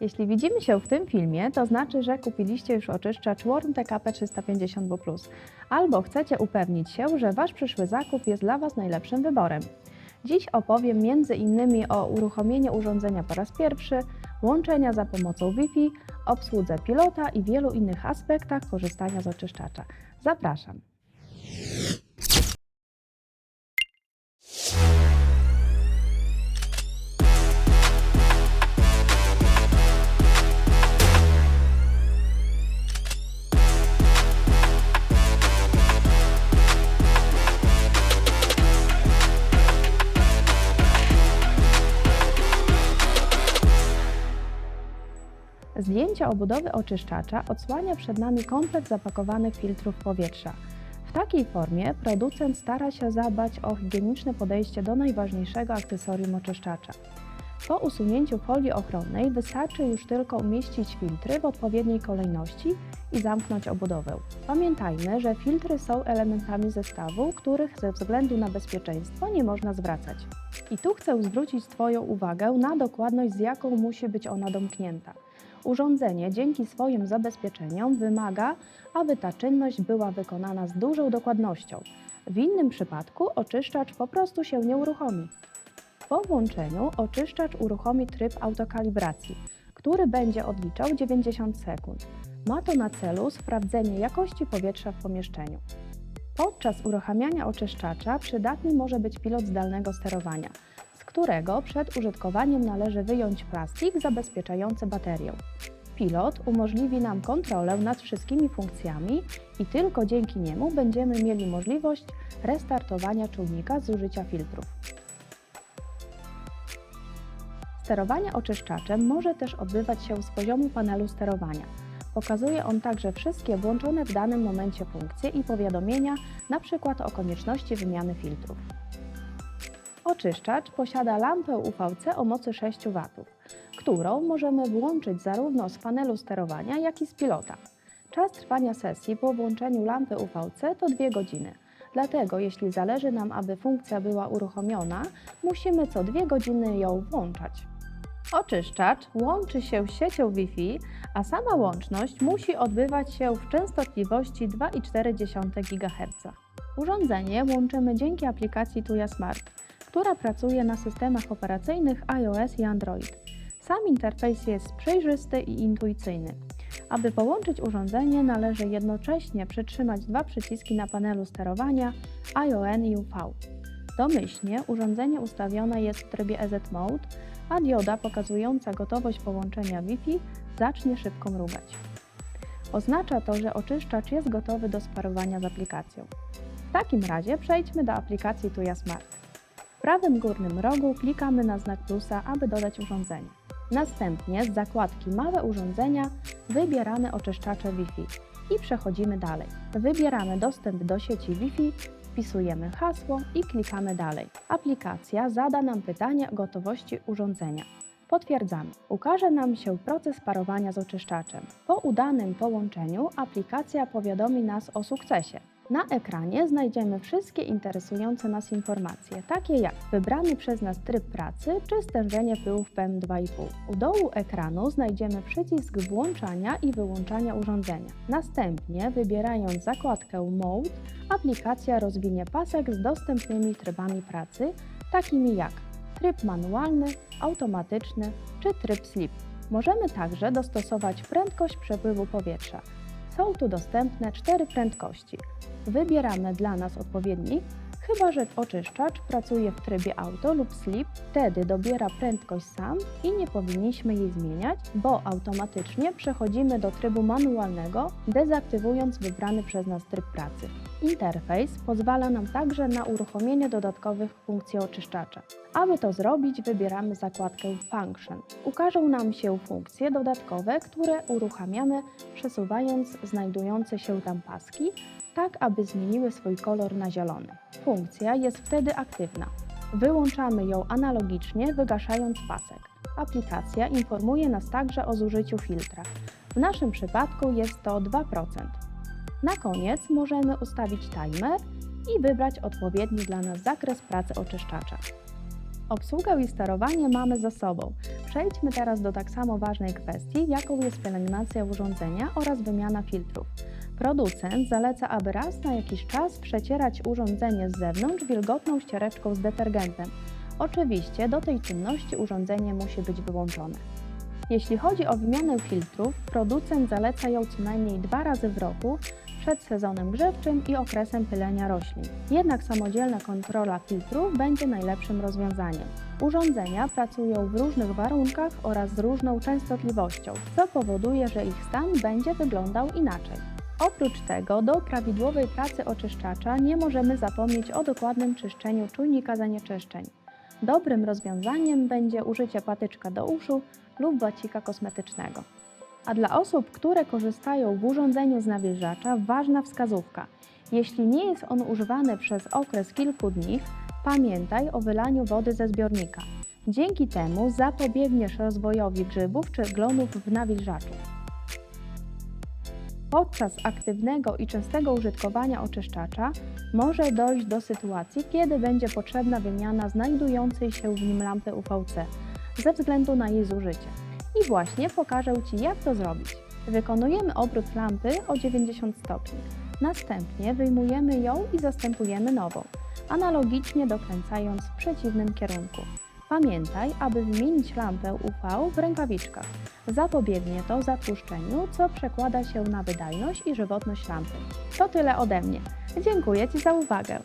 Jeśli widzimy się w tym filmie, to znaczy, że kupiliście już oczyszczacz Worm TKP 350W+, albo chcecie upewnić się, że Wasz przyszły zakup jest dla Was najlepszym wyborem. Dziś opowiem innymi o uruchomieniu urządzenia po raz pierwszy, łączenia za pomocą Wi-Fi, obsłudze pilota i wielu innych aspektach korzystania z oczyszczacza. Zapraszam. Zdjęcie obudowy oczyszczacza odsłania przed nami komplet zapakowanych filtrów powietrza. W takiej formie producent stara się zadbać o higieniczne podejście do najważniejszego akcesorium oczyszczacza. Po usunięciu folii ochronnej wystarczy już tylko umieścić filtry w odpowiedniej kolejności i zamknąć obudowę. Pamiętajmy, że filtry są elementami zestawu, których ze względu na bezpieczeństwo nie można zwracać. I tu chcę zwrócić Twoją uwagę na dokładność, z jaką musi być ona domknięta. Urządzenie dzięki swoim zabezpieczeniom wymaga, aby ta czynność była wykonana z dużą dokładnością. W innym przypadku oczyszczacz po prostu się nie uruchomi. Po włączeniu oczyszczacz uruchomi tryb autokalibracji, który będzie odliczał 90 sekund. Ma to na celu sprawdzenie jakości powietrza w pomieszczeniu. Podczas uruchamiania oczyszczacza przydatny może być pilot zdalnego sterowania, z którego przed użytkowaniem należy wyjąć plastik zabezpieczający baterię. Pilot umożliwi nam kontrolę nad wszystkimi funkcjami i tylko dzięki niemu będziemy mieli możliwość restartowania czujnika z użycia filtrów. Sterowanie oczyszczaczem może też odbywać się z poziomu panelu sterowania. Pokazuje on także wszystkie włączone w danym momencie funkcje i powiadomienia, np. o konieczności wymiany filtrów. Oczyszczacz posiada lampę UVC o mocy 6 W, którą możemy włączyć zarówno z panelu sterowania, jak i z pilota. Czas trwania sesji po włączeniu lampy UVC to 2 godziny. Dlatego, jeśli zależy nam, aby funkcja była uruchomiona, musimy co 2 godziny ją włączać. Oczyszczacz łączy się z siecią Wi-Fi, a sama łączność musi odbywać się w częstotliwości 2,4 GHz. Urządzenie łączymy dzięki aplikacji Tuya Smart, która pracuje na systemach operacyjnych iOS i Android. Sam interfejs jest przejrzysty i intuicyjny. Aby połączyć urządzenie, należy jednocześnie przytrzymać dwa przyciski na panelu sterowania ION i UV. Domyślnie urządzenie ustawione jest w trybie EZ Mode, a dioda pokazująca gotowość połączenia Wi-Fi zacznie szybko mrugać. Oznacza to, że oczyszczacz jest gotowy do sparowania z aplikacją. W takim razie przejdźmy do aplikacji Tuya Smart. Prawym górnym rogu klikamy na znak plusa, aby dodać urządzenie. Następnie z zakładki Małe urządzenia wybieramy oczyszczacze Wi-Fi i przechodzimy dalej. Wybieramy dostęp do sieci Wi-Fi, wpisujemy hasło i klikamy dalej. Aplikacja zada nam pytanie o gotowości urządzenia. Potwierdzamy. Ukaże nam się proces parowania z oczyszczaczem. Po udanym połączeniu aplikacja powiadomi nas o sukcesie. Na ekranie znajdziemy wszystkie interesujące nas informacje, takie jak wybrany przez nas tryb pracy czy stężenie pyłów PM2,5. U dołu ekranu znajdziemy przycisk włączania i wyłączania urządzenia. Następnie, wybierając zakładkę Mode, aplikacja rozwinie pasek z dostępnymi trybami pracy, takimi jak tryb manualny, automatyczny czy tryb sleep. Możemy także dostosować prędkość przepływu powietrza. Są tu dostępne cztery prędkości. Wybieramy dla nas odpowiedni, chyba że oczyszczacz pracuje w trybie auto lub sleep, wtedy dobiera prędkość sam i nie powinniśmy jej zmieniać, bo automatycznie przechodzimy do trybu manualnego, dezaktywując wybrany przez nas tryb pracy. Interfejs pozwala nam także na uruchomienie dodatkowych funkcji oczyszczacza. Aby to zrobić, wybieramy zakładkę Function. Ukażą nam się funkcje dodatkowe, które uruchamiamy przesuwając znajdujące się tam paski, tak aby zmieniły swój kolor na zielony. Funkcja jest wtedy aktywna. Wyłączamy ją analogicznie, wygaszając pasek. Aplikacja informuje nas także o zużyciu filtra. W naszym przypadku jest to 2%. Na koniec możemy ustawić timer i wybrać odpowiedni dla nas zakres pracy oczyszczacza. Obsługę i sterowanie mamy za sobą. Przejdźmy teraz do tak samo ważnej kwestii, jaką jest pielęgnacja urządzenia oraz wymiana filtrów. Producent zaleca, aby raz na jakiś czas przecierać urządzenie z zewnątrz wilgotną ściereczką z detergentem. Oczywiście do tej czynności urządzenie musi być wyłączone. Jeśli chodzi o wymianę filtrów, producent zaleca ją co najmniej dwa razy w roku przed sezonem grzewczym i okresem pylenia roślin. Jednak samodzielna kontrola filtrów będzie najlepszym rozwiązaniem. Urządzenia pracują w różnych warunkach oraz z różną częstotliwością, co powoduje, że ich stan będzie wyglądał inaczej. Oprócz tego, do prawidłowej pracy oczyszczacza nie możemy zapomnieć o dokładnym czyszczeniu czujnika zanieczyszczeń. Dobrym rozwiązaniem będzie użycie patyczka do uszu lub bacika kosmetycznego. A dla osób, które korzystają w urządzeniu z nawilżacza, ważna wskazówka. Jeśli nie jest on używany przez okres kilku dni, pamiętaj o wylaniu wody ze zbiornika. Dzięki temu zapobiegniesz rozwojowi grzybów czy glonów w nawilżaczu. Podczas aktywnego i częstego użytkowania oczyszczacza może dojść do sytuacji, kiedy będzie potrzebna wymiana znajdującej się w nim lampy UVC ze względu na jej zużycie. I właśnie pokażę Ci, jak to zrobić. Wykonujemy obrót lampy o 90 stopni. Następnie wyjmujemy ją i zastępujemy nową, analogicznie dokręcając w przeciwnym kierunku. Pamiętaj, aby wymienić lampę UV w rękawiczkach. Zapobiegnie to zatłuszczeniu, co przekłada się na wydajność i żywotność lampy. To tyle ode mnie. Dziękuję Ci za uwagę.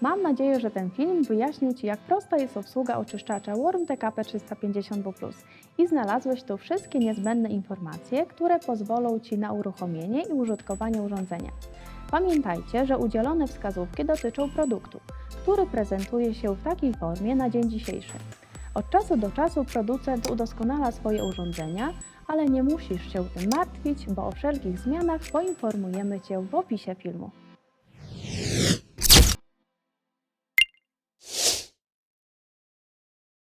Mam nadzieję, że ten film wyjaśnił Ci, jak prosta jest obsługa oczyszczacza Worm TKP 350W i znalazłeś tu wszystkie niezbędne informacje, które pozwolą Ci na uruchomienie i użytkowanie urządzenia. Pamiętajcie, że udzielone wskazówki dotyczą produktu, który prezentuje się w takiej formie na dzień dzisiejszy. Od czasu do czasu producent udoskonala swoje urządzenia, ale nie musisz się tym martwić, bo o wszelkich zmianach poinformujemy Cię w opisie filmu.